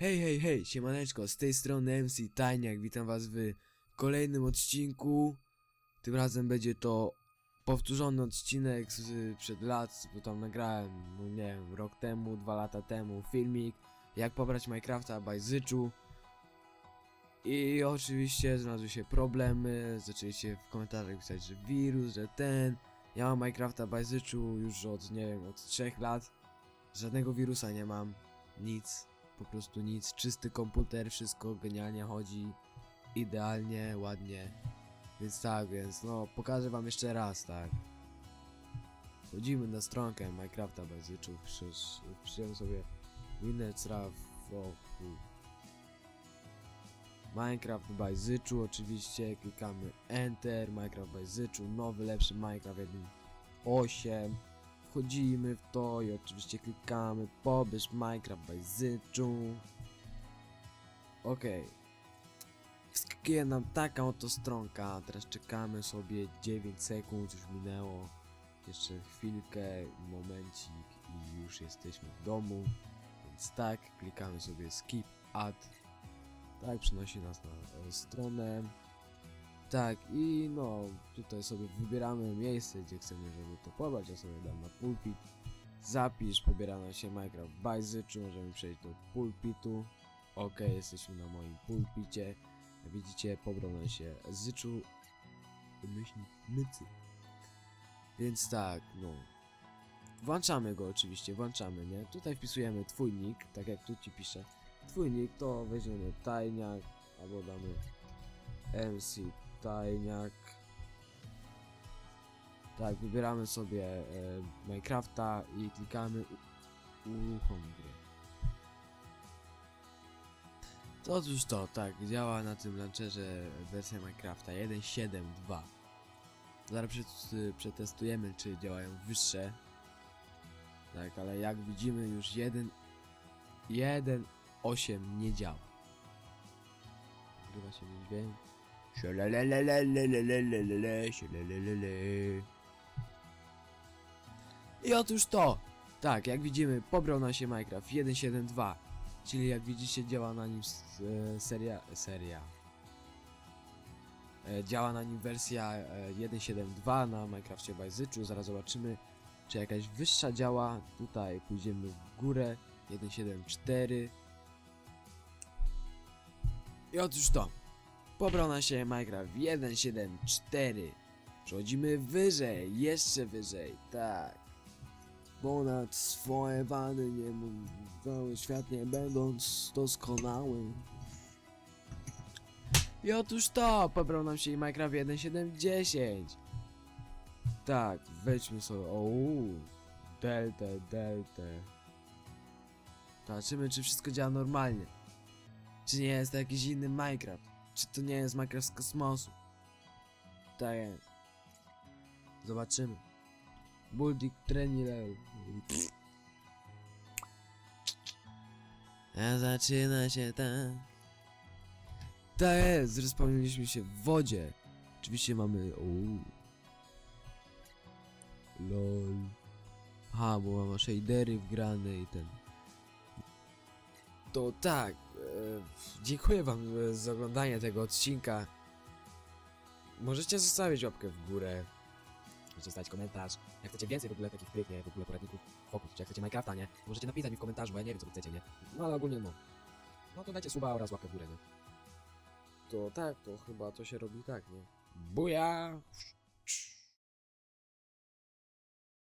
Hej, hej, hej, siemaneczko, z tej strony MC Tajniak, witam was w kolejnym odcinku. Tym razem będzie to powtórzony odcinek z, przed lat, bo tam nagrałem, no nie wiem, rok temu, dwa lata temu filmik, jak pobrać Minecrafta Bajzyczu. I oczywiście znalazły się problemy, zaczęliście w komentarzach pisać, że wirus, że ten. Ja mam Minecrafta Bajzyczu już od, nie wiem, od 3 lat. Żadnego wirusa nie mam, nic po prostu nic, czysty komputer, wszystko genialnie chodzi, idealnie, ładnie. Więc tak, więc no, pokażę wam jeszcze raz, tak. Wchodzimy na stronkę Minecrafta Bajzyczów, przecież przyjąłem sobie Winnercraft. Minecraft Bajzyczu oczywiście, klikamy Enter, Minecraft Bajzyczu, nowy, lepszy Minecraft 1.8 wchodzimy w to i oczywiście klikamy pobierz Minecraft by Zyczu. Okej. Wskakuje nam taka oto stronka, teraz czekamy sobie 9 sekund, już minęło. Jeszcze chwilkę, momencik i już jesteśmy w domu. Więc tak, klikamy sobie skip ad. Tak, przenosi nas na e, stronę. Tak, i no, tutaj sobie wybieramy miejsce, gdzie chcemy, żeby to pobrać. Ja sobie dam na pulpit. Zapisz, pobiera nam się Minecraft Bajzyczu, możemy przejść do pulpitu. Ok, jesteśmy na moim pulpicie. Widzicie, pobrał nam się Zyczu, myślnik mycy. Więc tak, no. Włączamy go oczywiście, włączamy, nie? Tutaj wpisujemy twój nick, tak jak tu ci piszę. Twój nick to weźmiemy tajniak, albo damy MC tajniak. Tak, wybieramy sobie e, Minecrafta i klikamy uruchom gry. To otóż to, tak, działa na tym launcherze wersja Minecrafta 1.7.2. Zaraz przet- przetestujemy, czy działają wyższe. Tak, ale jak widzimy już 1 1.8 nie działa. Nagrywa się dźwięk. I otóż to! Tak, jak widzimy, pobrał nam się Minecraft 1.7.2 Czyli jak widzicie, działa na nim e, seria... seria... E, działa na nim wersja e, 1.7.2 na Minecraftie Bajzyczu. Zaraz zobaczymy, czy jakaś wyższa działa. Tutaj pójdziemy w górę. 1.7.4 I otóż to. Pobrał się Minecraft 1.7.4 Przechodzimy wyżej, jeszcze wyżej, tak. Ponad swoje wady nie mógł cały świat nie będąc doskonałym. I otóż to, pobrał nam się Minecraft 1.7.10 Tak, wejdźmy sobie, ouu Delta, delta. Zobaczymy czy wszystko działa normalnie. Czy nie jest to jakiś inny Minecraft czy to nie jest Minecraft z kosmosu? Tak jest. Zobaczymy. Buldik Trenileu. A zaczyna się tak. Tak jest, zrespawniliśmy się w wodzie. Oczywiście mamy... Uuu. LOL. Aha, bo mamy shadery wgrane i ten... To tak, dziękuję wam e, za oglądanie tego odcinka. Możecie zostawić łapkę w górę. Możecie zostawić komentarz. Jak chcecie więcej w ogóle takich trik, nie? W ogóle poradników Focus, czy jak chcecie Minecrafta, nie? Możecie napisać mi w komentarzu, bo ja nie wiem co wy chcecie, nie? No ale ogólnie no. No to dajcie suba oraz łapkę w górę, nie? To tak, to chyba to się robi tak, nie? Buja!